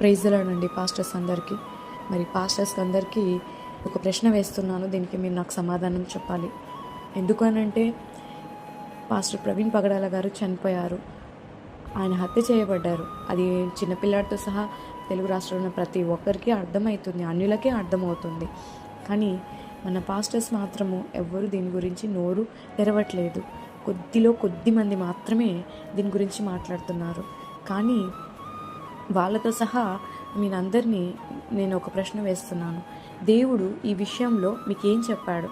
ప్రైజ్లాడండి pastors అందరికీ. మరి pastors అందరికీ ఒక ప్రశ్న వేస్తున్నాను దీనికి మీరు నాకు సమాధానం చెప్పాలి. ఎందుకనంటే పాస్టర్ ప్రవీణ్ పగడాల గారు చనిపోయారు. ఆయన హత్య చేయబడ్డారు. అది చిన్నపిల్లాడితో సహా తెలుగు రాష్ట్రంలో ఉన్న ప్రతి ఒక్కరికి అర్థమవుతుంది అన్యులకే అర్థమవుతుంది. కానీ మన పాస్టర్స్ మాత్రము ఎవ్వరు దీని గురించి నోరు తెరవట్లేదు. కొద్దిలో కొద్ది మంది మాత్రమే దీని గురించి మాట్లాడుతున్నారు. కానీ వాళ్ళతో సహా మీరందరినీ నేను ఒక ప్రశ్న వేస్తున్నాను. దేవుడు ఈ విషయంలో మీకు ఏం చెప్పాడు?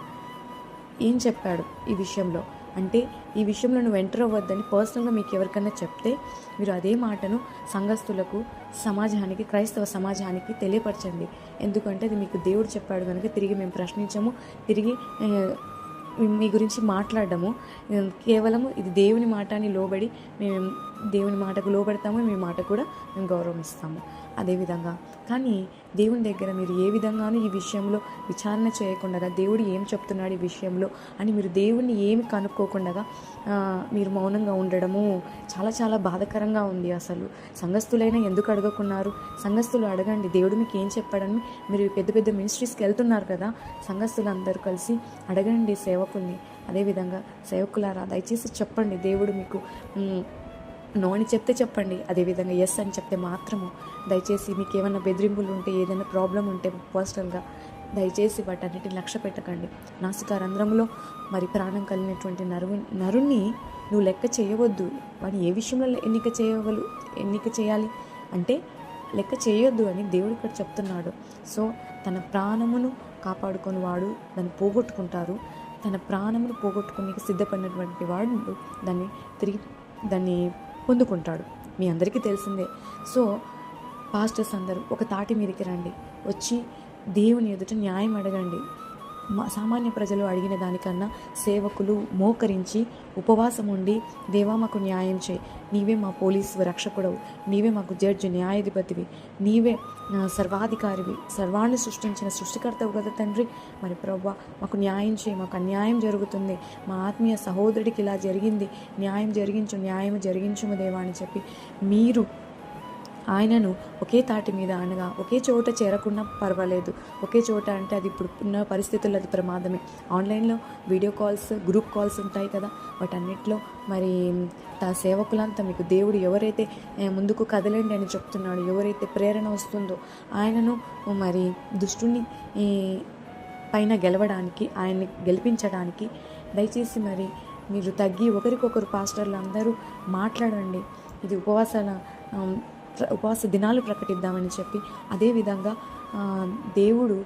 ఏం చెప్పాడు ఈ విషయంలో? అంటే ఈ విషయంలో నువ్వు ఎంటర్ అవ్వద్దని పర్సనల్గా మీకు ఎవరికైనా చెప్తే మీరు అదే మాటను సంఘస్థులకు సమాజానికి క్రైస్తవ సమాజానికి తెలియపరచండి. ఎందుకంటే అది మీకు దేవుడు చెప్పాడు కనుక తిరిగి మేము ప్రశ్నించము తిరిగి మీ గురించి మాట్లాడము. కేవలము ఇది దేవుని మాట అని లోబడి మేము దేవుని మాటకు లోబడతాము మీ మాట కూడా మేము గౌరవిస్తాము. అదేవిధంగా కానీ దేవుని దగ్గర మీరు ఏ విధంగానూ ఈ విషయంలో విచారణ చేయకుండా దేవుడు ఏం చెప్తున్నాడు ఈ విషయంలో అని మీరు దేవుణ్ణి ఏమి కనుక్కోకుండా మీరు మౌనంగా ఉండడము చాలా చాలా బాధకరంగా ఉంది అసలు. సంఘస్థులైనా ఎందుకు అడగకున్నారు? సంఘస్థులు అడగండి దేవుడు మీకు ఏం చెప్పాడని మీరు పెద్ద పెద్ద మినిస్ట్రీస్కి వెళ్తున్నారు కదా సంఘస్థులు అందరూ కలిసి అడగండి సేవకుల్ని. అదేవిధంగా సేవకులారా దయచేసి చెప్పండి దేవుడు మీకు నో అని చెప్తే చెప్పండి. అదేవిధంగా ఎస్ అని చెప్తే మాత్రము. దయచేసి మీకు ఏమైనా బెదిరింపులు ఉంటే ఏదైనా ప్రాబ్లం ఉంటే పర్సనల్గా దయచేసి వాటన్నిటిని లక్ష్య పెట్టకండి. నాసికా రంధ్రంలో మరి ప్రాణం కలిగినటువంటి నరు నరుణ్ణి నువ్వు లెక్క చేయవద్దు. వాడిని ఏ విషయంలో ఎన్నిక చేయగలు ఎన్నిక చేయాలి? అంటే లెక్క చేయొద్దు అని దేవుడు ఇక్కడ చెప్తున్నాడు. సో తన ప్రాణమును కాపాడుకొని వాడు దాన్ని పోగొట్టుకుంటారు. తన ప్రాణమును పోగొట్టుకునే సిద్ధపడినటువంటి వాడు దాన్ని తిరిగి దాన్ని పొందుకుంటాడు. మీ అందరికీ తెలిసిందే. సో పాస్టర్స్ అందరూ ఒక తాటి మీదకి రండి. వచ్చి దేవుని ఎదుట న్యాయం అడగండి. సామాన్య ప్రజలు అడిగిన దానికన్నా సేవకులు మోకరించి ఉపవాసం ఉండి దేవా మాకు న్యాయం చేయి. నీవే మా పోలీసు రక్షకుడవు. నీవే మాకు జడ్జి న్యాయాధిపతివి. నీవే సర్వాధికారివి. సర్వాన్ని సృష్టించిన సృష్టికర్తవు కదా తండ్రి. మరి ప్రభావ మాకు న్యాయం చేయి. మాకు అన్యాయం జరుగుతుంది. మా ఆత్మీయ సహోదరుడికి ఇలా జరిగింది. న్యాయం జరిగించు న్యాయం జరిగించుము దేవా అని చెప్పి మీరు ఆయనను ఒకే తాటి మీద అనగా ఒకే చోట చేరకుండా పర్వాలేదు. ఒకే చోట అంటే అది ఇప్పుడు ఉన్న పరిస్థితుల్లో అది ప్రమాదమే. ఆన్లైన్లో వీడియో కాల్స్ గ్రూప్ కాల్స్ ఉంటాయి కదా వాటన్నిటిలో మరి తా సేవకులంతా మీకు దేవుడు ఎవరైతే ముందుకు కదలండి అని చెప్తున్నాడు ఎవరైతే ప్రేరణ వస్తుందో ఆయనను మరి దుష్టుని పైన గెలవడానికి ఆయన్ని గెలిపించడానికి దయచేసి మరి మీరు తగ్గి ఒకరికొకరు పాస్టర్లు అందరూ మాట్లాడండి. ఇది ఉపవాసాల ఉపవాస దినాలు ప్రకటిద్దామని చెప్పి అదేవిధంగా దేవుడు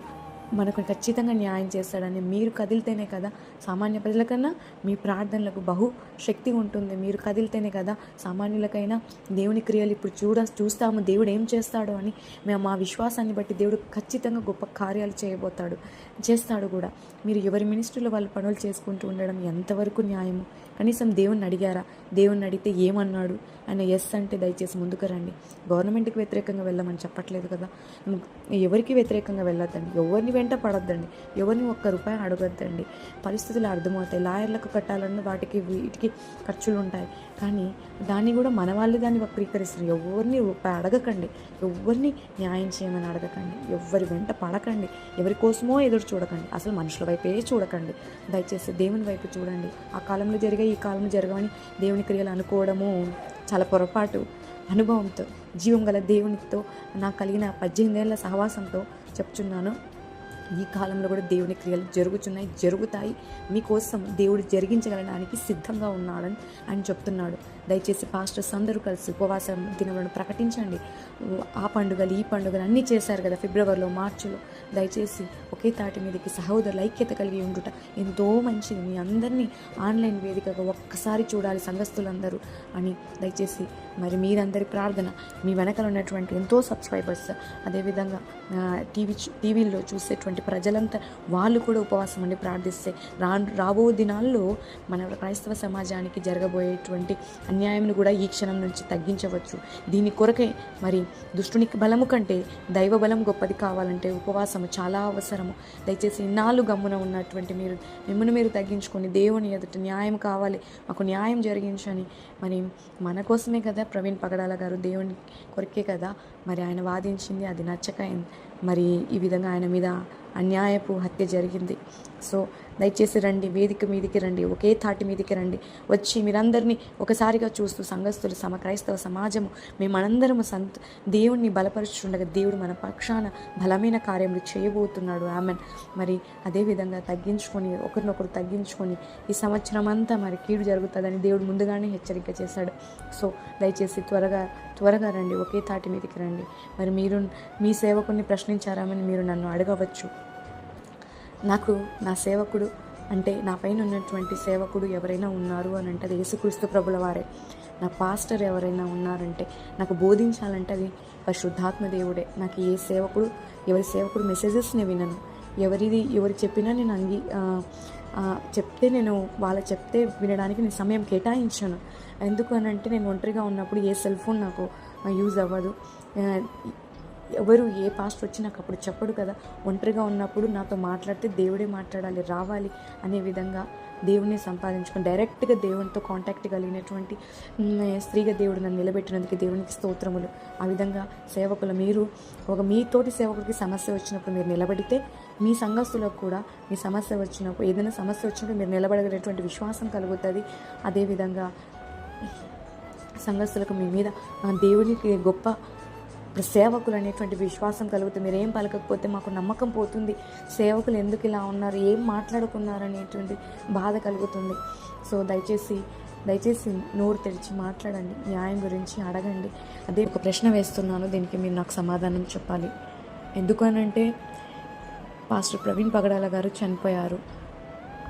మనకు ఖచ్చితంగా న్యాయం చేస్తాడని మీరు కదిలితేనే కదా సామాన్య ప్రజలకన్నా మీ ప్రార్థనలకు బహు శక్తి ఉంటుంది. మీరు కదిలితేనే కదా సామాన్యులకైనా దేవుని క్రియలు ఇప్పుడు చూడ చూస్తాము. దేవుడు ఏం చేస్తాడో అని మేము మా విశ్వాసాన్ని బట్టి దేవుడు ఖచ్చితంగా గొప్ప కార్యాలు చేయబోతాడు చేస్తాడు కూడా. మీరు ఎవరి మినిస్ట్రీలో వాళ్ళు పనులు చేసుకుంటూ ఉండడం ఎంతవరకు న్యాయము? కనీసం దేవుణ్ణి అడిగారా? దేవుణ్ణి అడిగితే ఏమన్నాడు? ఆయన ఎస్ అంటే దయచేసి ముందుకు రండి. గవర్నమెంట్కి వ్యతిరేకంగా వెళ్ళమని చెప్పట్లేదు కదా. ఎవరికి వ్యతిరేకంగా వెళ్ళొద్దండి? ఎవరిని వెంట పడొద్దండి. ఎవరిని ఒక్క రూపాయి అడగొద్దండి. పరిస్థితులు అర్థమవుతాయి. లాయర్లకు కట్టాలన్న వాటికి వీటికి ఖర్చులు ఉంటాయి కానీ దాన్ని కూడా మన వాళ్ళు దాన్ని వక్రీకరిస్తారు. ఎవరిని రూపాయి అడగకండి. ఎవరిని న్యాయం చేయమని అడగకండి. ఎవరి వెంట పడకండి. ఎవరి కోసమో ఎదురు చూడకండి. అసలు మనుషుల వైపే చూడకండి. దయచేసి దేవుని వైపు చూడండి. ఆ కాలంలో జరిగే ఈ కాలంలో జరగవని దేవుని క్రియలు అనుకోవడము చాలా పొరపాటు. అనుభవంతో జీవం గల దేవునితో నాకు కలిగిన పద్దెనిమిదేళ్ళ సహవాసంతో చెప్తున్నాను. ఈ కాలంలో కూడా దేవుని క్రియలు జరుగుతున్నాయి జరుగుతాయి. మీకోసం దేవుడు జరిగించగలడానికి సిద్ధంగా ఉన్నాడని ఆయన చెప్తున్నాడు. దయచేసి పాస్టర్స్ అందరూ కలిసి ఉపవాస దినములను ప్రకటించండి. ఆ పండుగలు ఈ పండుగలు అన్నీ చేశారు కదా ఫిబ్రవరిలో మార్చిలో. దయచేసి ఒకే తాటి మీదకి సహోదరుల ఐక్యత కలిగి ఉండుట ఎంతో మంచిది. మీ అందరినీ ఆన్లైన్ వేదికగా ఒక్కసారి చూడాలి సంఘస్థులందరూ అని దయచేసి మరి మీరందరి ప్రార్థన మీ వెనకాల ఉన్నటువంటి ఎంతో సబ్స్క్రైబర్స్ అదేవిధంగా టీవీ చూ- టీవీల్లో చూసేటువంటి ప్రజలంతా వాళ్ళు కూడా ఉపవాసం ఉండి ప్రార్థిస్తే రా రాబో దినాల్లో మన క్రైస్తవ సమాజానికి జరగబోయేటువంటి అన్యాయంను కూడా ఈ క్షణం నుంచి తగ్గించవచ్చు. దీని కొరకే మరి దుష్టునికి బలము కంటే దైవ బలం గొప్పది కావాలంటే ఉపవాసము చాలా అవసరము. దయచేసి ఇన్నాళ్ళు గమ్మున ఉన్నటువంటి మీరు మిమ్మల్ని మీరు తగ్గించుకొని దేవుని ఎదుట న్యాయం కావాలి మాకు న్యాయం జరిగించని మరి మన కోసమే కదా ప్రవీణ్ పగడాల గారు దేవుని కొరకే కదా మరి ఆయన వాదించింది అది నచ్చక మరి ఈ విధంగా ఆయన మీద అన్యాయపు హత్య జరిగింది. సో దయచేసి రండి వేదిక మీదికి రండి ఒకే తాటి మీదికి రండి. వచ్చి మీరందరినీ ఒకసారిగా చూస్తూ సంఘస్థులు సమ క్రైస్తవ సమాజము మేమనందరము సంత దేవుణ్ణి బలపరుచుండగా దేవుడు మన పక్షాన బలమైన కార్యములు చేయబోతున్నాడు. ఆమెన్. మరి అదేవిధంగా తగ్గించుకొని ఒకరినొకరు తగ్గించుకొని ఈ సంవత్సరం అంతా మరి కీడు జరుగుతుందని దేవుడు ముందుగానే హెచ్చరిక చేశాడు. సో దయచేసి త్వరగా త్వరగా రండి ఒకే తాటి మీదకి రండి. మరి మీరు మీ సేవకుని ప్రశ్నించారామని మీరు నన్ను అడగవచ్చు. నాకు నా సేవకుడు అంటే నా పైన ఉన్నటువంటి సేవకుడు ఎవరైనా ఉన్నారు అని అంటే అది యేసుక్రీస్తు ప్రభుల వారే. నా పాస్టర్ ఎవరైనా ఉన్నారంటే నాకు బోధించాలంటే అది పరిశుద్ధాత్మ దేవుడే. నాకు ఏ సేవకుడు ఎవరి సేవకుడు మెసేజెస్ని వినను. ఎవరిది ఎవరు చెప్పినా నేను అంగీ చెప్తే నేను వాళ్ళ చెప్తే వినడానికి నేను సమయం కేటాయించాను. ఎందుకు అని అంటే నేను ఒంటరిగా ఉన్నప్పుడు ఏ సెల్ ఫోన్ నాకు యూజ్ అవ్వదు. ఎవరు ఏ పాస్ట్ వచ్చి నాకు అప్పుడు చెప్పడు కదా. ఒంటరిగా ఉన్నప్పుడు నాతో మాట్లాడితే దేవుడే మాట్లాడాలి రావాలి అనే విధంగా దేవుని సంపాదించుకొని డైరెక్ట్గా దేవునితో కాంటాక్ట్ కలిగినటువంటి స్త్రీగా దేవుడు నన్ను నిలబెట్టినందుకు దేవునికి స్తోత్రములు. ఆ విధంగా సేవకులు మీరు ఒక మీతోటి సేవకుడికి సమస్య వచ్చినప్పుడు మీరు నిలబడితే మీ సంఘస్థులకు కూడా మీ సమస్య వచ్చినప్పుడు ఏదైనా సమస్య వచ్చినప్పుడు మీరు నిలబడగలిగినటువంటి విశ్వాసం కలుగుతుంది. అదేవిధంగా సంఘస్థులకు మీ మీద దేవునికి గొప్ప సేవకులు అనేటువంటి విశ్వాసం కలుగుతుంది. మీరు ఏం పలకకపోతే మాకు నమ్మకం పోతుంది. సేవకులు ఎందుకు ఇలా ఉన్నారు? ఏం మాట్లాడుకున్నారు అనేటువంటి బాధ కలుగుతుంది. సో దయచేసి దయచేసి నోరు తెరిచి మాట్లాడండి. న్యాయం గురించి అడగండి. అదే ఒక ప్రశ్న వేస్తున్నాను. దీనికి మీరు నాకు సమాధానం చెప్పాలి. ఎందుకనంటే పాస్టర్ ప్రవీణ్ పగడాల గారు చనిపోయారు.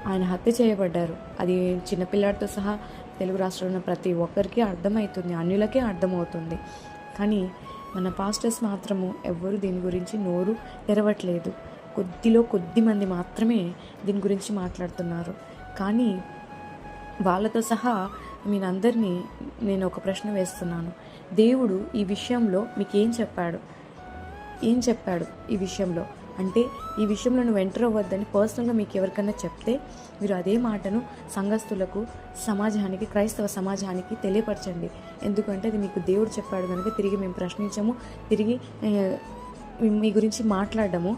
ఆయన హత్య చేయబడ్డారు. అది చిన్నపిల్లాడితో సహా తెలుగు రాష్ట్రంలో ఉన్న ప్రతి ఒక్కరికి అర్థమవుతుంది. అన్యులకే అర్థమవుతుంది. కానీ మన పాస్టర్స్ మాత్రము ఎవ్వరు దీని గురించి నోరు తెరవట్లేదు. కొద్దిలో కొద్ది మంది మాత్రమే దీని గురించి మాట్లాడుతున్నారు. కానీ వాళ్ళతో సహా మీరందరినీ నేను ఒక ప్రశ్న వేస్తున్నాను. దేవుడు ఈ విషయంలో మీకేం చెప్పాడు? ఏం చెప్పాడు ఈ విషయంలో? అంటే ఈ విషయంలో నువ్వు ఎంటర్ అవ్వద్దని పర్సనల్గా మీకు ఎవరికైనా చెప్తే మీరు అదే మాటను సంఘస్థులకు సమాజానికి క్రైస్తవ సమాజానికి తెలియపరచండి. ఎందుకంటే అది మీకు దేవుడు చెప్పాడు కనుక తిరిగి మేము ప్రశ్నించము తిరిగి మీ గురించి మాట్లాడడము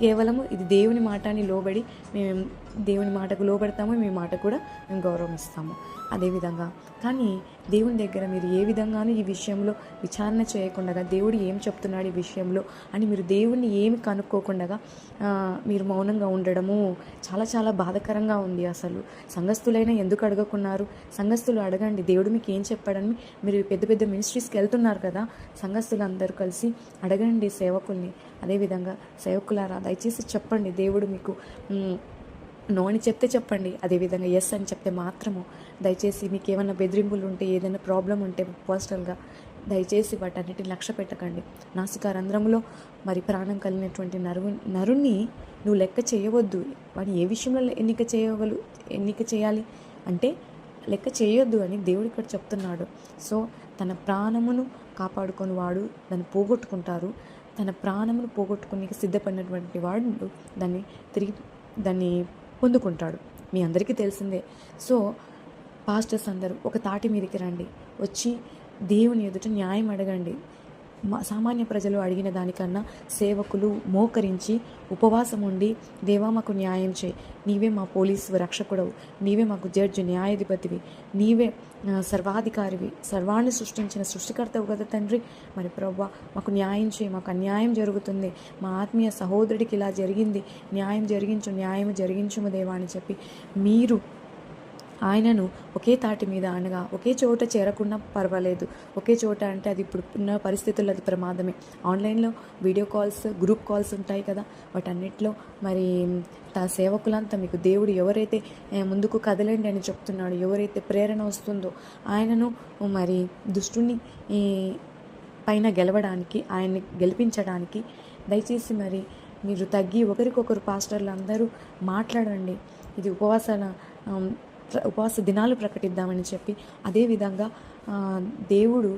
కేవలము ఇది దేవుని మాటని లోబడి మేము దేవుని మాటకు లోబడతాము మీ మాట కూడా మేము గౌరవం ఇస్తాము అదేవిధంగా కానీ దేవుని దగ్గర మీరు ఏ విధంగానూ ఈ విషయంలో విచారణ చేయకుండా దేవుడు ఏం చెప్తున్నాడు ఈ విషయంలో అని మీరు దేవుణ్ణి ఏమి కనుక్కోకుండా మీరు మౌనంగా ఉండడము చాలా చాలా బాధకరంగా ఉంది అసలు. సంఘస్థులైనా ఎందుకు అడగకున్నారు? సంఘస్థులు అడగండి దేవుడు మీకు ఏం చెప్పాడని మీరు పెద్ద పెద్ద మినిస్ట్రీస్కి వెళ్తున్నారు కదా సంఘస్థులు అందరూ కలిసి అడగండి సేవకుల్ని. అదేవిధంగా సేవకులారా దయచేసి చెప్పండి దేవుడు మీకు నో అని చెప్తే చెప్పండి అదేవిధంగా ఎస్ అని చెప్తే మాత్రము. దయచేసి మీకు ఏమైనా బెదిరింపులు ఉంటే ఏదైనా ప్రాబ్లం ఉంటే పర్సనల్గా దయచేసి వాటన్నిటిని లక్ష్య పెట్టకండి. నాసికా రంధ్రంలో మరి ప్రాణం కలిగినటువంటి నరువు నరుణ్ణి నువ్వు లెక్క చేయవద్దు. వాడిని ఏ విషయంలో ఎన్నిక చేయగలు ఎన్నిక చేయాలి అంటే లెక్క చేయొద్దు అని దేవుడు ఇక్కడ చెప్తున్నాడు. సో తన ప్రాణమును కాపాడుకొని వాడు దాన్ని పోగొట్టుకుంటారు. తన ప్రాణమును పోగొట్టుకుని సిద్ధపడినటువంటి వాడు దాన్ని తిరిగి దాన్ని పొందుకుంటాడు. మీ అందరికీ తెలిసిందే. సో పాస్టర్స్ అందరూ ఒక తాటి మీదకి రండి. వచ్చి దేవుని ఎదుట న్యాయం అడగండి. సామాన్య ప్రజలు అడిగిన దానికన్నా సేవకులు మోకరించి ఉపవాసం ఉండి దేవా మాకు న్యాయం చేయి. నీవే మా పోలీసు రక్షకుడవు. నీవే మాకు జడ్జి న్యాయాధిపతివి. నీవే సర్వాధికారివి. సర్వాన్ని సృష్టించిన సృష్టికర్తవు కదా తండ్రి. మరి ప్రభా మాకు న్యాయం చేయి. మాకు అన్యాయం జరుగుతుంది. మా ఆత్మీయ సహోదరుడికి ఇలా జరిగింది. న్యాయం జరిగించు న్యాయం జరిగించుము దేవా అని చెప్పి మీరు ఆయనను ఒకే తాటి మీద అనగా ఒకే చోట చేరకుండా పర్వాలేదు. ఒకే చోట అంటే అది ఇప్పుడు ఉన్న పరిస్థితుల్లో అది ప్రమాదమే. ఆన్లైన్లో వీడియో కాల్స్ గ్రూప్ కాల్స్ ఉంటాయి కదా వాటన్నిటిలో మరి తా సేవకులంతా మీకు దేవుడు ఎవరైతే ముందుకు కదలండి అని చెప్తున్నాడు ఎవరైతే ప్రేరణ వస్తుందో ఆయనను మరి దుష్టుని పైన గెలవడానికి ఆయన్ని గెలిపించడానికి దయచేసి మరి మీరు తగ్గి ఒకరికొకరు పాస్టర్లు అందరూ మాట్లాడండి. ఇది ఉపవాసాల ఉపవాస దినాలు ప్రకటిద్దామని చెప్పి అదేవిధంగా దేవుడు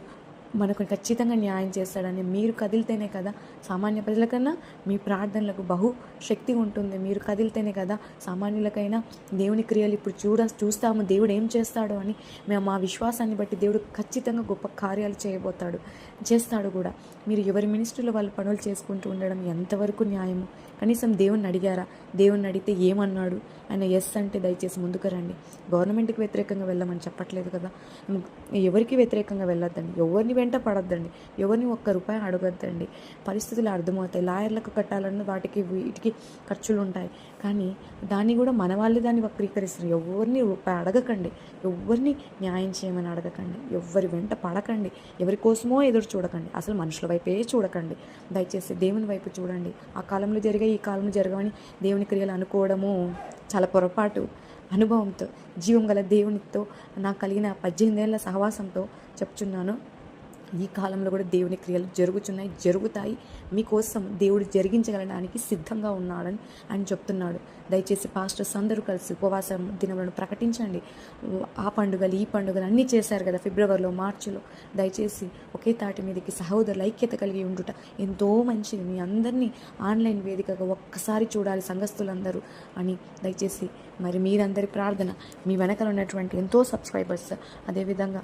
మనకు ఖచ్చితంగా న్యాయం చేస్తాడని మీరు కదిలితేనే కదా సామాన్య ప్రజలకన్నా మీ ప్రార్థనలకు బహు శక్తి ఉంటుంది. మీరు కదిలితేనే కదా సామాన్యులకైనా దేవుని క్రియలు ఇప్పుడు చూడ చూస్తాము. దేవుడు ఏం చేస్తాడో అని మేము మా విశ్వాసాన్ని బట్టి దేవుడు ఖచ్చితంగా గొప్ప కార్యాలు చేయబోతాడు చేస్తాడు కూడా. మీరు ఎవరి మినిస్ట్రీలో వాళ్ళు పనులు చేసుకుంటూ ఉండడం ఎంతవరకు న్యాయము? కనీసం దేవుణ్ణి అడిగారా? దేవుణ్ణి అడిగితే ఏమన్నాడు? ఆయన ఎస్ అంటే దయచేసి ముందుకు రండి. గవర్నమెంట్కి వ్యతిరేకంగా వెళ్ళమని చెప్పట్లేదు కదా. ఎవరికి వ్యతిరేకంగా వెళ్ళొద్దండి? ఎవరిని వెంట పడొద్దండి. ఎవరిని ఒక్క రూపాయి అడగద్దండి. పరిస్థితులు అర్థమవుతాయి. లాయర్లకు కట్టాలన్న వాటికి వీటికి ఖర్చులు ఉంటాయి కానీ దాన్ని కూడా మన వాళ్ళే దాన్ని వక్రీకరిస్తారు. ఎవరిని రూపాయి అడగకండి. ఎవరిని న్యాయం చేయమని అడగకండి. ఎవరి వెంట పడకండి. ఎవరి కోసమో ఎదురు చూడకండి. అసలు మనుషుల వైపే చూడకండి. దయచేసి దేవుని వైపు చూడండి. ఆ కాలంలో జరిగే ఈ కాలంలో జరగవని దేవుని క్రియలు అనుకోవడము చాలా పొరపాటు. అనుభవంతో జీవం గల దేవునితో నాకు కలిగిన పద్దెనిమిదేళ్ళ సహవాసంతో చెప్తున్నాను. ఈ కాలంలో కూడా దేవుని క్రియలు జరుగుతున్నాయి జరుగుతాయి. మీకోసం దేవుడు జరిగించగలడానికి సిద్ధంగా ఉన్నాడని ఆయన చెప్తున్నాడు. దయచేసి పాస్టర్స్ అందరూ కలిసి ఉపవాస దినములను ప్రకటించండి. ఆ పండుగలు ఈ పండుగలు అన్నీ చేశారు కదా ఫిబ్రవరిలో మార్చిలో. దయచేసి ఒకే తాటి మీదకి సహోదరుల ఐక్యత కలిగి ఉండుట ఎంతో మంచిది. మీ అందరినీ ఆన్లైన్ వేదికగా ఒక్కసారి చూడాలి సంఘస్థులందరూ అని దయచేసి మరి మీరందరి ప్రార్థన మీ వెనకాల ఉన్నటువంటి ఎంతో సబ్స్క్రైబర్స్ అదేవిధంగా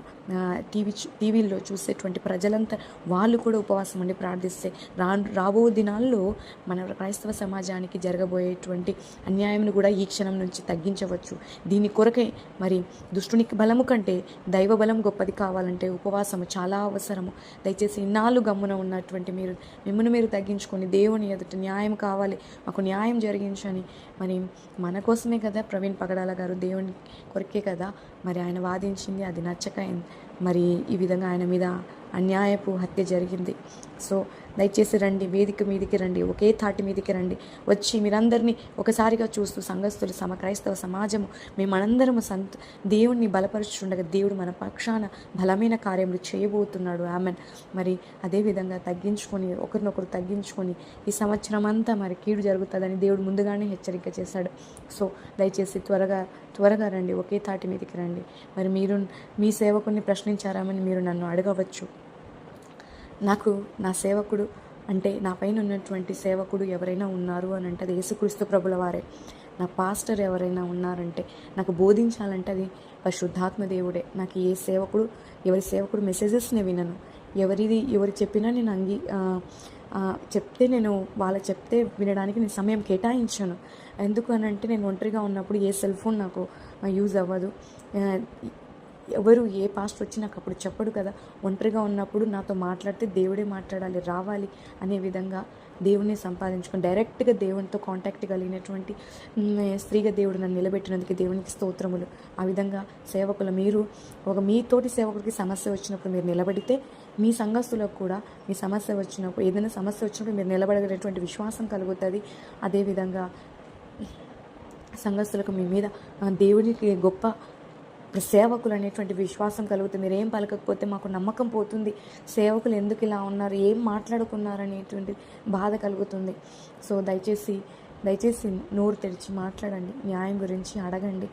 టీవీ టీవీల్లో చూసేటువంటి ప్రజలంతా వాళ్ళు కూడా ఉపవాసం ఉండి ప్రార్థిస్తే రా రాబో దినాల్లో మన క్రైస్తవ సమాజానికి జరగబోయేటువంటి అన్యాయంను కూడా ఈ క్షణం నుంచి తగ్గించవచ్చు. దీని కొరకే మరి దుష్టునికి బలము కంటే దైవ బలం గొప్పది కావాలంటే ఉపవాసము చాలా అవసరము. దయచేసి ఇన్నాళ్ళు గమ్మున ఉన్నటువంటి మీరు మిమ్మల్ని మీరు తగ్గించుకొని దేవుని ఎదుట న్యాయం కావాలి మాకు న్యాయం జరిగించని మరి మన కోసమే కదా ప్రవీణ్ పగడాల గారు దేవుని కొరికే కదా? మరి ఆయన వాదించింది అది నచ్చక మరి ఈ విధంగా ఆయన మీద అన్యాయపు హత్య జరిగింది. సో దయచేసి రండి వేదిక మీదికి రండి ఒకే తాటి మీదికి రండి. వచ్చి మీరందరినీ ఒకసారిగా చూస్తూ సంఘస్థులు సమ క్రైస్తవ సమాజము మేమనందరము సంత దేవుణ్ణి బలపరుచుండగా దేవుడు మన పక్షాన బలమైన కార్యములు చేయబోతున్నాడు. ఆమెన్. మరి అదేవిధంగా తగ్గించుకొని ఒకరినొకరు తగ్గించుకొని ఈ సంవత్సరం అంతా మరి కీడు జరుగుతుందని దేవుడు ముందుగానే హెచ్చరిక చేశాడు. సో దయచేసి త్వరగా త్వరగా రండి ఒకే తాటి మీదకి రండి. మరి మీరు మీ సేవకుని ప్రశ్నించారామని మీరు నన్ను అడగవచ్చు. నాకు నా సేవకుడు అంటే నా పైన ఉన్నటువంటి సేవకుడు ఎవరైనా ఉన్నారు అని అంటే అది యేసుక్రీస్తు ప్రభుల వారే. నా పాస్టర్ ఎవరైనా ఉన్నారంటే నాకు బోధించాలంటే అది పరిశుద్ధాత్మ దేవుడే. నాకు ఏ సేవకుడు ఎవరి సేవకుడు మెసేజెస్ని వినను. ఎవరిది ఎవరు చెప్పినా నేను అంగీ చెప్తే నేను వాళ్ళ చెప్తే వినడానికి నేను సమయం కేటాయించాను. ఎందుకు అని అంటే నేను ఒంటరిగా ఉన్నప్పుడు ఏ సెల్ ఫోన్ నాకు యూజ్ అవ్వదు. ఎవరు ఏ పాస్ట్ వచ్చి నాకు అప్పుడు చెప్పడు కదా. ఒంటరిగా ఉన్నప్పుడు నాతో మాట్లాడితే దేవుడే మాట్లాడాలి రావాలి అనే విధంగా దేవుని సంపాదించుకొని డైరెక్ట్గా దేవునితో కాంటాక్ట్ కలిగినటువంటి స్త్రీగా దేవుడు నన్ను నిలబెట్టినందుకు దేవునికి స్తోత్రములు. ఆ విధంగా సేవకులు మీరు ఒక మీతోటి సేవకుడికి సమస్య వచ్చినప్పుడు మీరు నిలబడితే మీ సంఘస్థులకు కూడా మీ సమస్య వచ్చినప్పుడు ఏదైనా సమస్య వచ్చినప్పుడు మీరు నిలబడగలిగినటువంటి విశ్వాసం కలుగుతుంది. అదేవిధంగా సంఘస్థులకు మీ మీద దేవునికి గొప్ప సేవకులు అనేటువంటి విశ్వాసం కలుగుతుంది మీరు ఏం పలకకపోతే మాకు నమ్మకం పోతుంది. సేవకులు ఎందుకు ఇలా ఉన్నారు? ఏం మాట్లాడుకున్నారు అనేటువంటి బాధ కలుగుతుంది. సో దయచేసి దయచేసి నోరు తెరిచి మాట్లాడండి. న్యాయం గురించి అడగండి.